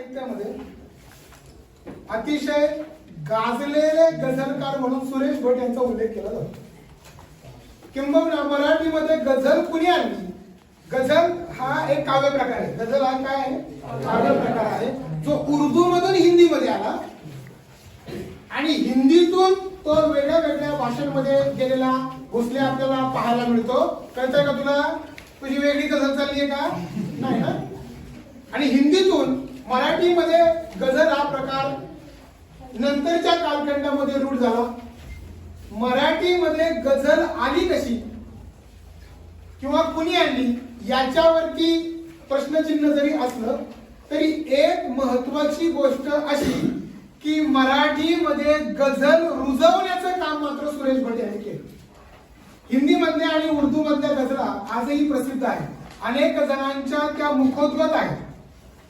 साहित्यामध्ये अतिशय गाजलेले गझलकार म्हणून सुरेश भट यांचा उल्लेख केला जातो. किंबहुना मराठीमध्ये गझल कुणी आणली? गझल हा एक काव्य प्रकार आहे. गझल हा काय आहे? काव्य प्रकार आहे. जो उर्दू मधून हिंदीमध्ये आला. आणि हिंदीतून तो वेगळ्या वेगळ्या भाषांमध्ये गेलेला घुसले आपल्याला पाहायला मिळतो. कळतंय का तुला? तुझी वेगळी गझल चालली आहे का? नाही ना? आणि हिंदीतून मराठीमध्ये गझल हा प्रकार नंतरच्या कालखंडामध्ये रूढ झाला. मराठीमध्ये गझल आली कशी? किंवा कुणी आणली? याच्यावरती प्रश्नचिन्ह जरी असलं तरी एक महत्वाची गोष्ट अशी की मराठीमध्ये गझल रुजवण्याचं काम मात्र सुरेश भट यांनी केलं. हिंदी मधल्या आणि उर्दू मधल्या गझला आजही प्रसिद्ध आहे. अनेक जणांच्या त्या मुखोद्गत आहेत.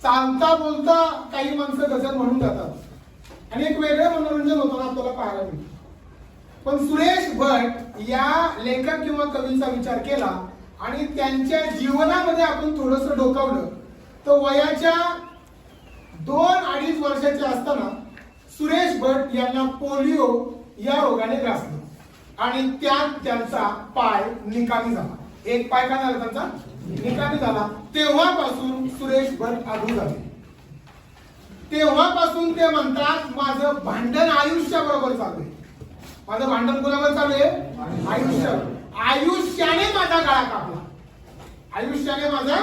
चालता बोलता काही माणसं गजल म्हणून जातात. आणि एक वेगळं मनोरंजन होताना आपल्याला पाहायला मिळतं. पण सुरेश भट या लेखक किंवा कवींचा विचार केला आणि त्यांच्या जीवनामध्ये आपण थोडस डोकावलं तर वयाच्या दोन अडीच वर्षाचे असताना सुरेश भट यांना पोलिओ या रोगाने ग्रासलं आणि त्यात त्यांचा पाय निकामी झाला. एक पाय काय झाला त्यांचा? निकामी झाला. तेव्हापासून सुरेश भट आढळून झाले तेव्हापासून ते म्हणतात माझं भांडण आयुष्याबरोबर चालू आहे. माझं भांडण कोणावर चालू आहे? आयुष्य आयुष्याने माझा गळा कापला. आयुष्याने माझा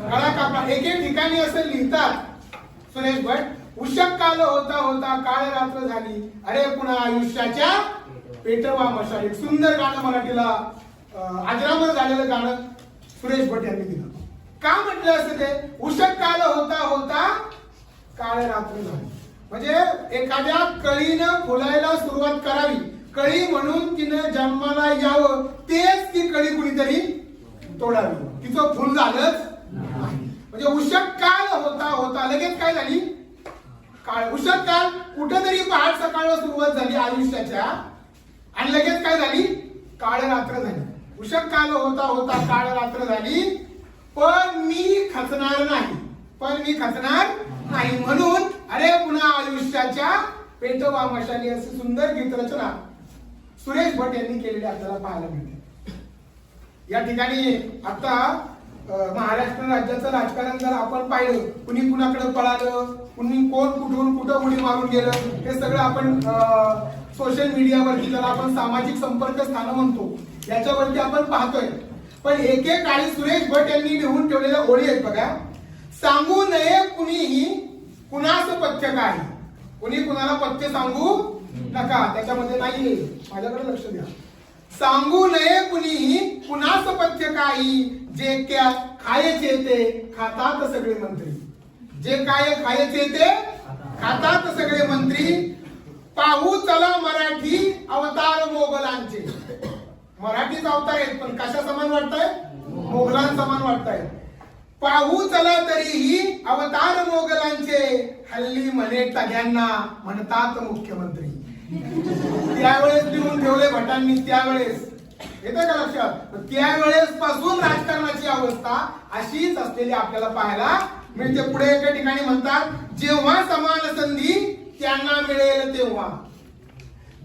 गळा कापला. एक एक ठिकाणी असं लिहितात सुरेश भट उशक काल होता होता काळ रात्र झाली. अरे पुन्हा आयुष्याच्या पेटवा मशाल एक सुंदर गाणं मराठीला अजरामर झालेलं गाणं. सुरेश भट यांनी दिलं. का म्हटलं असं ते? उषक काळ होता होता काळ रात्र झाली. म्हणजे एखाद्या कळीनं फुलायला सुरुवात करावी. कळी म्हणून तिनं जन्माला यावं तेच ती कळी कुणीतरी तोडावी. तिचं फुल झालंच म्हणजे उषक काल होता होता. लगेच काय झाली? काळ. उषक काल कुठेतरी पहाट सकाळ सुरुवात झाली आयुष्याच्या. आणि लगेच काय झाली? काळ रात्र झाली. उषक काल होता होता काळ रात्र झाली पण मी खचणार नाही. पण मी खचणार नाही. म्हणून अरे पुन्हा आयुष्याच्या पेटोबा मशाली असं सुंदर गीत रचना सुरेश भट यांनी केलेली आपल्याला पाहायला मिळते. या ठिकाणी आता महाराष्ट्र राज्याचं राजकारण जर आपण पाहिलं कुणी कुणाकडे पळालं कुणी कोण कुठून कुठं उडी मारून गेलं हे सगळं आपण सोशल मीडियावरती ज्याला आपण सामाजिक संपर्क स्थान म्हणतो याच्यावरती आपण पाहतोय. पण एकेकाळी सुरेश भट यांनी लिहून ठेवलेल्या ओळी आहेत बघा. सांगू नये कुणीही कुणास पथ्य काय? कुणी कुणाला पथ्य सांगू नका. त्याच्यामध्ये नाहीये. माझ्याकडे लक्ष द्या. सांगू नये कुणीही कुणास पथ्य काही? जे क्या खायचे ते खातात सगळे मंत्री. जे काय खायचे ते खातात सगळे मंत्री. पाहू चला मराठी अवतार मोगलांचे. मराठीच अवतार आहेत पण कशा समान वाटताय? मोगलां समान वाटताय. पाहू चला तरीही अवतार मोगलांचे. हल्ली म्हणे टग्यांना म्हणतात मुख्यमंत्री. त्यावेळेस लिहून ठेवले भटांनी त्यावेळेस. येतं का लक्षात? त्यावेळेस पासून राजकारणाची अवस्था अशीच असलेली आपल्याला पाहायला मिळते. पुढे एका ठिकाणी म्हणतात जेव्हा समान संधी त्यांना मिळेल तेव्हा.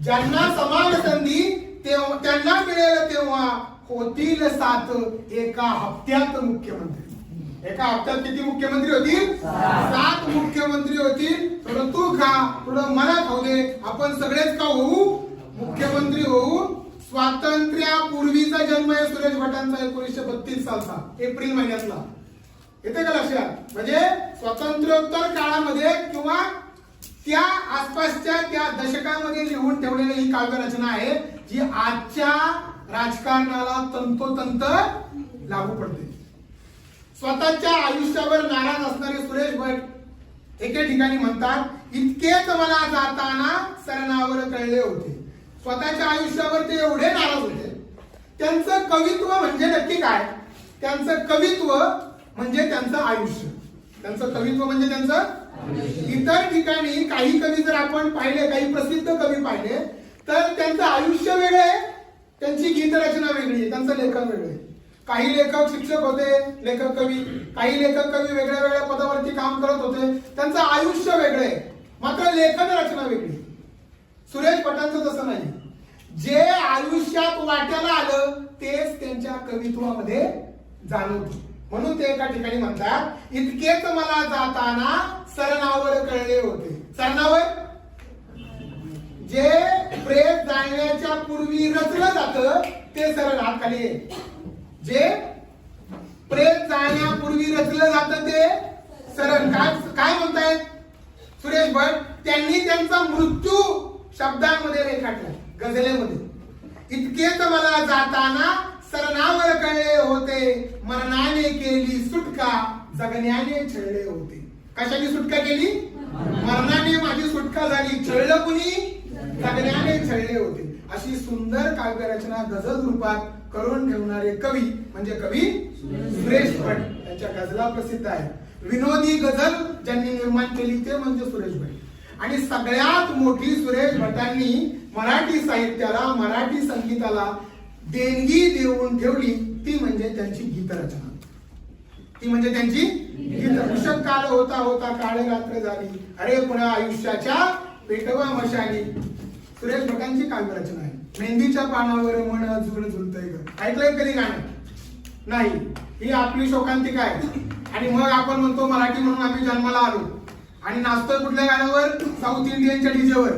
ज्यांना समान संधी तेव्हा त्यांना मिळेल तेव्हा होतील सात एका हप्त्यात मुख्यमंत्री. एका हप्त्यात किती मुख्यमंत्री होतील? सात. मुख्यमंत्री होतील. थोडं तू खा थोडं मला खाऊ दे. आपण सगळेच का होऊ? मुख्यमंत्री होऊ. स्वातंत्र्यापूर्वीचा जन्म आहे सुरेश भटांचा एकोणीसशे बत्तीस सालचा एप्रिल महिन्यातला. येते का लक्षात? म्हणजे स्वातंत्र्योत्तर काळामध्ये किंवा त्या आसपासच्या त्या दशकामध्ये लिहून ठेवलेली ही काव्य रचना आहे जी आजच्या राजकारणाला तंतोतंत लागू पडते. स्वतःच्या आयुष्यावर नाराज असणारे सुरेश भट एके ठिकाणी म्हणतात इतकेच मला जाताना सरणावर कळले होते. स्वतःच्या आयुष्यावर ते एवढे नाराज होते. त्यांचं कवित्व म्हणजे नक्की काय? त्यांचं कवित्व म्हणजे त्यांचं आयुष्य. त्यांचं कवित्व म्हणजे त्यांचं? इतर ठिकाणी काही कवी जर आपण पाहिले काही प्रसिद्ध कवी पाहिले तर त्यांचं आयुष्य वेगळं आहे. त्यांची गीतरचना वेगळी आहे त्यांचं लेखन वेगळं आहे. काही लेखक शिक्षक होते लेखक कवी. काही लेखक कवी वेगळ्या वेगळ्या पदावरती काम करत होते. त्यांचं आयुष्य वेगळं आहे. मात्र लेखन रचना वेगळी सुरेश भटांचं तसं नाही. जे आयुष्यात वाट्याला आलं तेच त्यांच्या कवित्वामध्ये जाणवतं. म्हणून ते एका ठिकाणी म्हणतात इतकेच मला जाताना सरणावर कळले होते. सरणावर? जे प्रेत जाण्याच्या पूर्वी रचलं जात ते सरण हात खाली जे प्रेत जाण्यापूर्वी रचलं जात ते सरण काय काय म्हणतायत? सुरेश भट त्यांनी त्यांचा मृत्यू शब्दांमध्ये रेखाटला गझलेमध्ये. इतकेच मला जाताना सरणावर कळले होते मरणाने केली सुटका जगण्याने छळले होते. कशाने सुटका केली? मरणाने माझी सुटका झाली. छळलं कुणी? जगण्याने छळले होते. अशी सुंदर काव्यरचना गझल रूपात करून ठेवणारे कवी म्हणजे कवी सुरेश भट त्यांच्या गझला प्रसिद्ध आहेत. विनोदी गझल ज्यांनी निर्माण केली ते म्हणजे सुरेश भट. आणि सगळ्यात मोठी सुरेश भटांनी मराठी साहित्याला मराठी संगीताला देणगी देऊन ठेवली ती म्हणजे त्यांची गीतरचना. ती म्हणजे त्यांची गीत. काळ होता होता काळ रात्र झाली. अरे पुन्हा आयुष्याच्या पेटवा मशाली. सुरेश भटांची काव्यरचना आहे. मेहंदीच्या पानावर मन झुल झुलतय ऐकलंय कधी गाणं? नाही. ही आपली शोकांतिका आहे. आणि मग आपण म्हणतो मराठी म्हणून आम्ही जन्माला आलो. आणि नाचतोय कुठल्या गाण्यावर? साऊथ इंडियनच्या डीजेवर.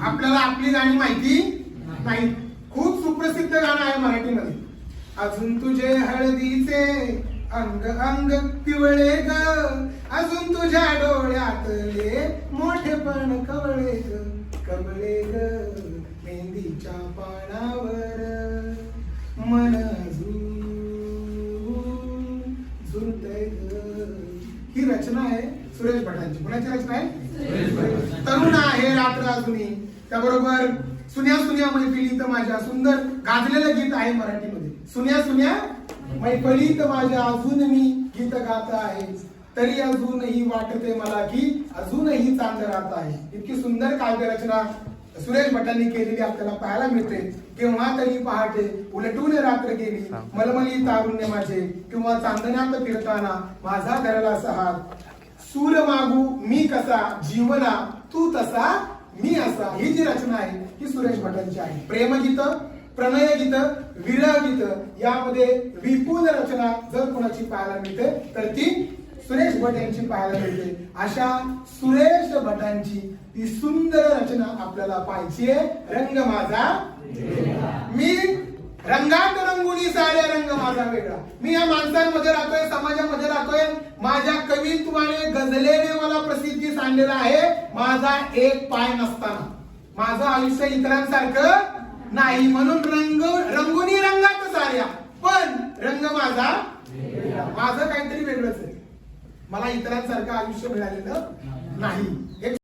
आपल्याला आपली गाणी माहिती नाही. खूप सुप्रसिद्ध गाणं आहे मराठीमध्ये. अजून तुझे हळदीचे अंग अंग पिवळे ग. अजून तुझ्या डोळ्यातले मोठेपण कवळे ग. कवळे ग मेहंदीच्या पानावर. मन. ही रचना आहे सुरेश भटांची. कोणाची रचना आहे? तरुण आहे रात्र अजूनही. त्याबरोबर सुन्या सुन्या मैफिलीत माझ्या सुंदर गाजलेलं गीत आहे मराठीमध्ये. सुन्या सुन्या मैफिलीत माझ्या अजून मी गीत गात आहे. तरी अजूनही वाटते मला की अजूनही चांद राहत आहे. इतकी सुंदर काव्यरचना सुरेश भटांनी केलेली आपल्याला पाहायला मिळते. केव्हा तरी पहाटे उलटून रात्र गेली. मलमली तारुण्य माझे किंवा चांदण्यात फिरताना माझा धरला हात सूर मागू मी कसा जीवना तू तसा मी असा ही जी रचना आहे ही सुरेश भटांची आहे. प्रेमगीत प्रणय गीत विरह गीत यामध्ये विपुल रचना जर कोणाची पाहायला मिळते तर ती सुरेश भट यांची पाहायला मिळते. अशा सुरेश भटांची ती सुंदर रचना आपल्याला पाहिजे रंग माझा मी रंगात रंगुनी साड्या रंग माझा वेगळा. मी या माणसांमध्ये राहतोय समाजामध्ये राहतोय. माझ्या कवित्वाने गजलेने मला प्रसिद्धी आणलेला आहे. माझा एक पाय नसताना. माझं आयुष्य इतरांसारखं नाही म्हणून रंग रंगुनी रंगात साड्या. पण रंग माझा माझं काहीतरी वेगळंच आहे. मला इतरांसारखं आयुष्य मिळालेलं नाही.